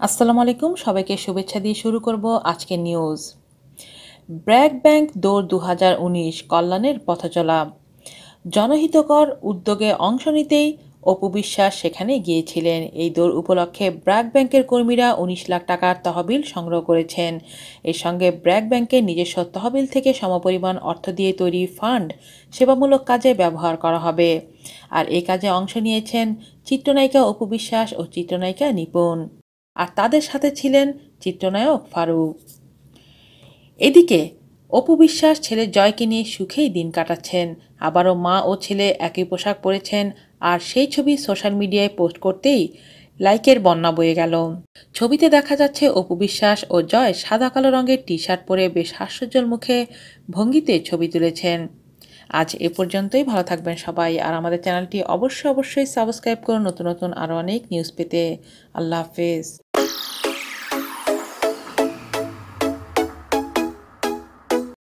আসসালামু আলাইকুম, সবাইকে শুভেচ্ছা দিয়ে শুরু করব আজকের নিউজ ব্র্যাক ব্যাংক দৌড় দু হাজার উনিশ কল্যাণের পথচলা। জনহিতকর উদ্যোগে অংশ নিতেই অপু বিশ্বাস সেখানে গিয়েছিলেন। এই দৌড় উপলক্ষে ব্র্যাক ব্যাংকের কর্মীরা উনিশ লাখ টাকার তহবিল সংগ্রহ করেছেন। এর সঙ্গে ব্র্যাক ব্যাংকের নিজস্ব তহবিল থেকে সমপরিমাণ অর্থ দিয়ে তৈরি ফান্ড সেবামূলক কাজে ব্যবহার করা হবে। আর এই কাজে অংশ নিয়েছেন চিত্রনায়িকা অপু বিশ্বাস ও চিত্রনায়িকা নিপুণ। আর তাদের সাথে ছিলেন চিত্রনায়ক ফারুক। এদিকে, অপু বিশ্বাস ছেলে জয়কে নিয়ে সুখেই দিন কাটাচ্ছেন। আবারও মা ও ছেলে একই পোশাক পরেছেন আর সেই ছবি সোশ্যাল মিডিয়ায় পোস্ট করতেই লাইকের বন্যা বয়ে গেল। ছবিতে দেখা যাচ্ছে অপু বিশ্বাস ও জয় সাদা কালো রঙের টি শার্ট পরে বেশ হাস্যজ্জ্বল মুখে ভঙ্গিতে ছবি তুলেছেন। আজ এ পর্যন্তই, ভালো থাকবেন সবাই। আর আমাদের চ্যানেলটি অবশ্যই অবশ্যই সাবস্ক্রাইব করুন। নতুন নতুন আরও অনেক নিউজ পেতে। আল্লাহ হাফেজ।